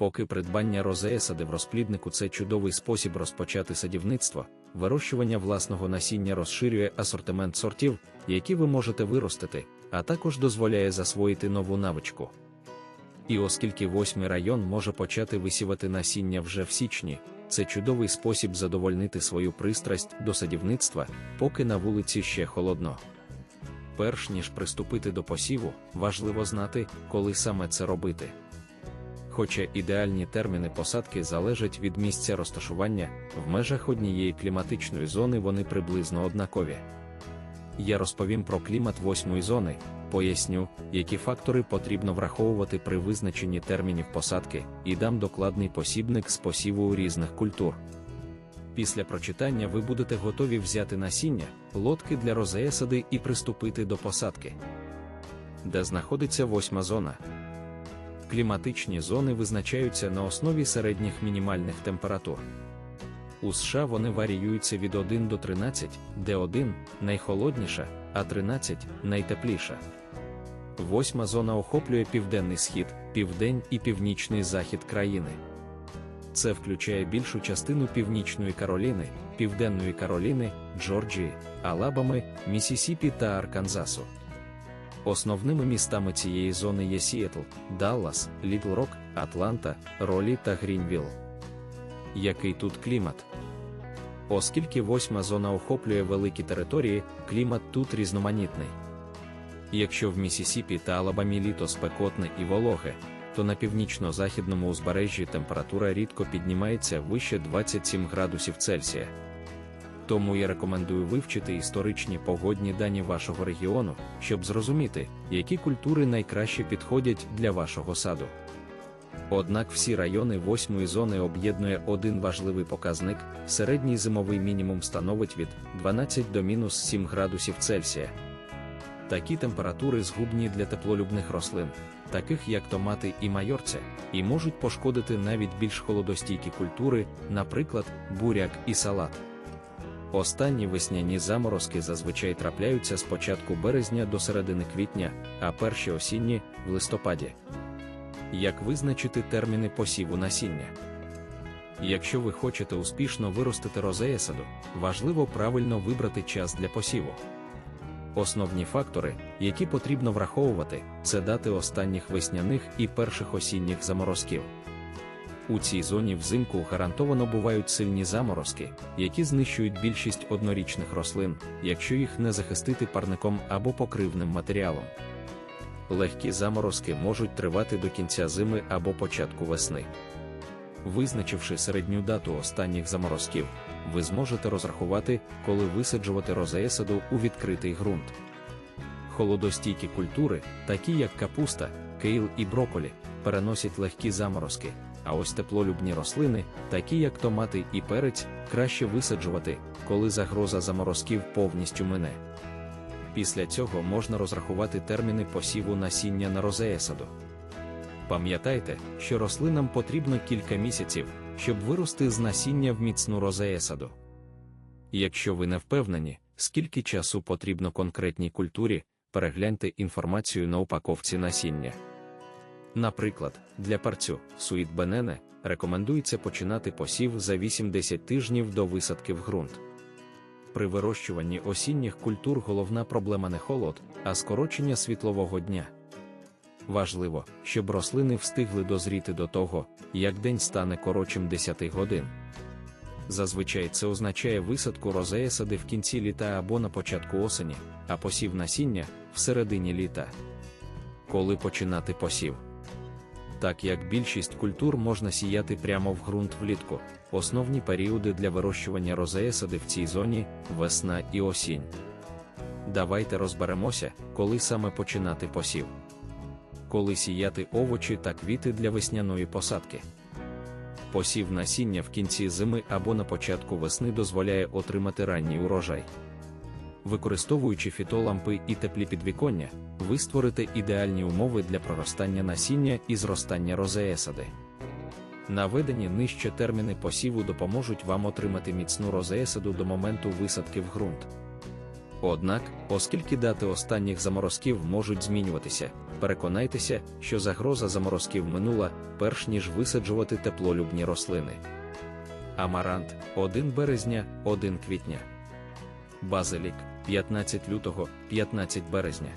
Поки придбання розеесади в розпліднику це чудовий спосіб розпочати садівництво, вирощування власного насіння розширює асортимент сортів, які ви можете виростити, а також дозволяє засвоїти нову навичку. І оскільки восьмий район може почати висівати насіння вже в січні, це чудовий спосіб задовольнити свою пристрасть до садівництва, поки на вулиці ще холодно. Перш ніж приступити до посіву, важливо знати, коли саме це робити. Хоча ідеальні терміни посадки залежать від місця розташування, в межах однієї кліматичної зони вони приблизно однакові. Я розповім про клімат восьмої зони, поясню, які фактори потрібно враховувати при визначенні термінів посадки, і дам докладний посібник з посіву різних культур. Після прочитання ви будете готові взяти насіння, лодки для розеесади і приступити до посадки. Де знаходиться восьма зона? Кліматичні зони визначаються на основі середніх мінімальних температур. У США вони варіюються від 1 до 13, де 1 найхолодніша, а 13 найтепліша. Восьма зона охоплює південний схід, південь і північний захід країни. Це включає більшу частину Північної Кароліни, Південної Кароліни, Джорджії, Алабами, Місісіпі та Арканзасу. Основними містами цієї зони є Сіетл, Даллас, Літл Рок, Атланта, Ролі та Грінвілл. Який тут клімат? Оскільки восьма зона охоплює великі території, клімат тут різноманітний. Якщо в Місісіпі та Алабамі літо спекотне і вологе, то на північно-західному узбережжі температура рідко піднімається вище 27 градусів Цельсія. Тому я рекомендую вивчити історичні погодні дані вашого регіону, щоб зрозуміти, які культури найкраще підходять для вашого саду. Однак всі райони восьмої зони об'єднує один важливий показник: середній зимовий мінімум становить від 12 до мінус 7 градусів Цельсія. Такі температури згубні для теплолюбних рослин, таких як томати і майорця, і можуть пошкодити навіть більш холодостійкі культури, наприклад, буряк і салат. Останні весняні заморозки зазвичай трапляються з початку березня до середини квітня, а перші осінні в листопаді. Як визначити терміни посіву насіння? Якщо ви хочете успішно виростити розеясаду, важливо правильно вибрати час для посіву. Основні фактори, які потрібно враховувати, це дати останніх весняних і перших осінніх заморозків. У цій зоні взимку гарантовано бувають сильні заморозки, які знищують більшість однорічних рослин, якщо їх не захистити парником або покривним матеріалом. Легкі заморозки можуть тривати до кінця зими або початку весни. Визначивши середню дату останніх заморозків, ви зможете розрахувати, коли висаджувати розеесаду у відкритий ґрунт. Холодостійкі культури, такі як капуста, кейл і броколі, переносять легкі заморозки, а ось теплолюбні рослини, такі як томати і перець, краще висаджувати, коли загроза заморозків повністю мине. Після цього можна розрахувати терміни посіву насіння на розеесаду. Пам'ятайте, що рослинам потрібно кілька місяців, щоб вирости з насіння в міцну розеесаду. Якщо ви не впевнені, скільки часу потрібно конкретній культурі, перегляньте інформацію на упаковці насіння. Наприклад, для парцю суїт бенене рекомендується починати посів за 8-10 тижнів до висадки в ґрунт. При вирощуванні осінніх культур головна проблема не холод, а скорочення світлового дня. Важливо, щоб рослини встигли дозріти до того, як день стане коротшим 10 годин. Зазвичай це означає висадку розеясади в кінці літа або на початку осені, а посів насіння в середині літа. Коли починати посів? Так як більшість культур можна сіяти прямо в ґрунт влітку, основні періоди для вирощування розеясади в цій зоні весна і осінь. Давайте розберемося, коли саме починати посів. Коли сіяти овочі та квіти для весняної посадки. Посів насіння в кінці зими або на початку весни дозволяє отримати ранній урожай. Використовуючи фітолампи і теплі підвіконня, ви створите ідеальні умови для проростання насіння і зростання розеесади. Наведені нижче терміни посіву допоможуть вам отримати міцну розеесаду до моменту висадки в ґрунт. Однак, оскільки дати останніх заморозків можуть змінюватися, переконайтеся, що загроза заморозків минула, перш ніж висаджувати теплолюбні рослини. Амарант 1 березня, 1 квітня. Базилік 15 лютого, 15 березня.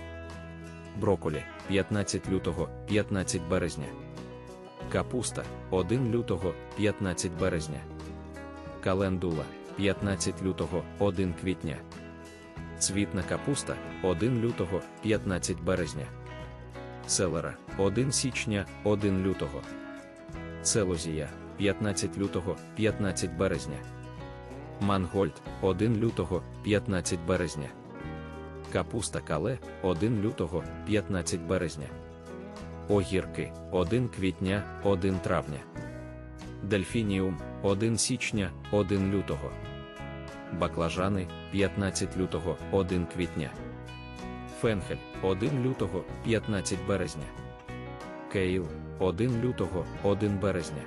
Броколі 15 лютого, 15 березня. Капуста 1 лютого, 15 березня. Календула 15 лютого, 1 квітня. Цвітна капуста 1 лютого, 15 березня. Селера 1 січня, 1 лютого. Целозія 15 лютого, 15 березня. Мангольд 1 лютого, 15 березня. Капуста кале 1 лютого, 15 березня. Огірки 1 квітня, 1 травня. Дельфініум 1 січня, 1 лютого. Баклажани 15 лютого, 1 квітня. Фенхель 1 лютого, 15 березня. Кейл 1 лютого, 1 березня.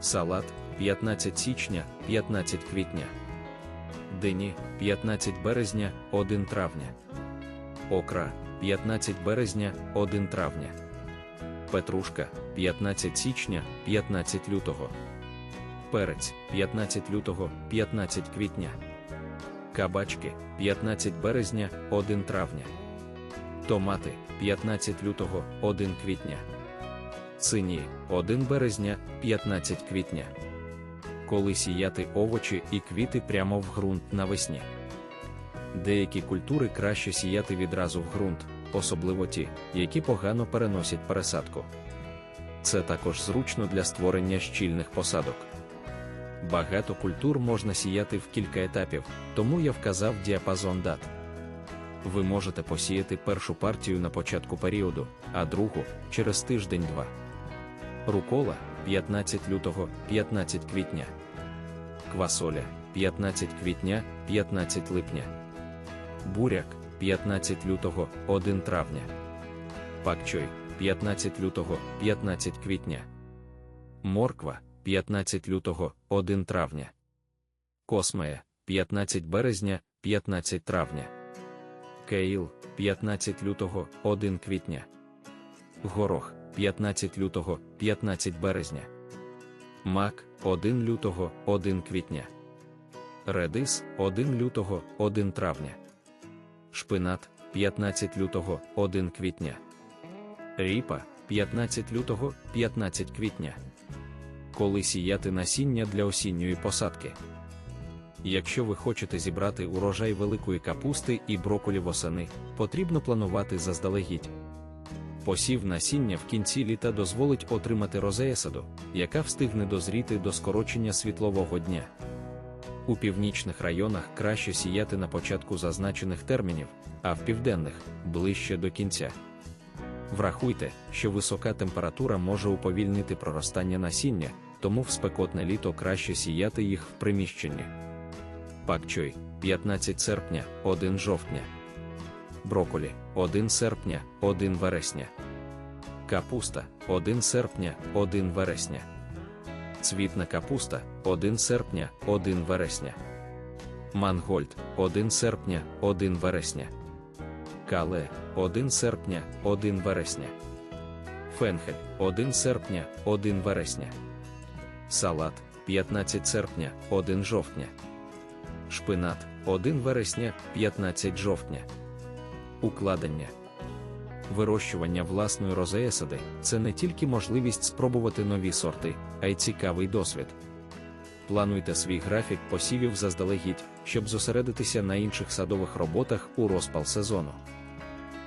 Салат 15 січня, 15 квітня. Дині 15 березня, 1 травня. Окра 15 березня, 1 травня. Петрушка 15 січня, 15 лютого. Перець 15 лютого, 15 квітня. Кабачки 15 березня, 1 травня. Томати 15 лютого, 1 квітня. Цині 1 березня, 15 квітня. Коли сіяти овочі і квіти прямо в ґрунт навесні. Деякі культури краще сіяти відразу в ґрунт, особливо ті, які погано переносять пересадку. Це також зручно для створення щільних посадок. Багато культур можна сіяти в кілька етапів, тому я вказав діапазон дат. Ви можете посіяти першу партію на початку періоду, а другу через тиждень-два. Рукола 15 лютого, 15 квітня. Квасоля 15 квітня, 15 липня. Буряк 15 лютого, 1 травня. Пакчой 15 лютого, 15 квітня. Морква 15 лютого, 1 травня. Космея 15 березня, 15 травня. Кейл 15 лютого, 1 квітня. Горох 15 лютого, 15 березня. Мак 1 лютого, 1 квітня. Редис 1 лютого, 1 травня. Шпинат 15 лютого, 1 квітня. Ріпа 15 лютого, 15 квітня. Коли сіяти насіння для осінньої посадки. Якщо ви хочете зібрати урожай великої капусти і броколі восени, потрібно планувати заздалегідь. Посів насіння в кінці літа дозволить отримати розеясаду, яка встигне дозріти до скорочення світлового дня. У північних районах краще сіяти на початку зазначених термінів, а в південних ближче до кінця. Врахуйте, що висока температура може уповільнити проростання насіння, тому в спекотне літо краще сіяти їх в приміщенні. Пакчой 15 серпня, 1 жовтня. Броколі 1 серпня, 1 вересня. Капуста 1 серпня, 1 вересня. Цвітна капуста 1 серпня, 1 вересня. Мангольд 1 серпня, 1 вересня. Кале 1 серпня, 1 вересня. Фенхель 1 серпня, 1 вересня. Салат 15 серпня, 1 жовтня. Шпинат 1 вересня, 15 жовтня. Укладення. Вирощування власної розеесади це не тільки можливість спробувати нові сорти, а й цікавий досвід. Плануйте свій графік посівів заздалегідь, щоб зосередитися на інших садових роботах у розпал сезону.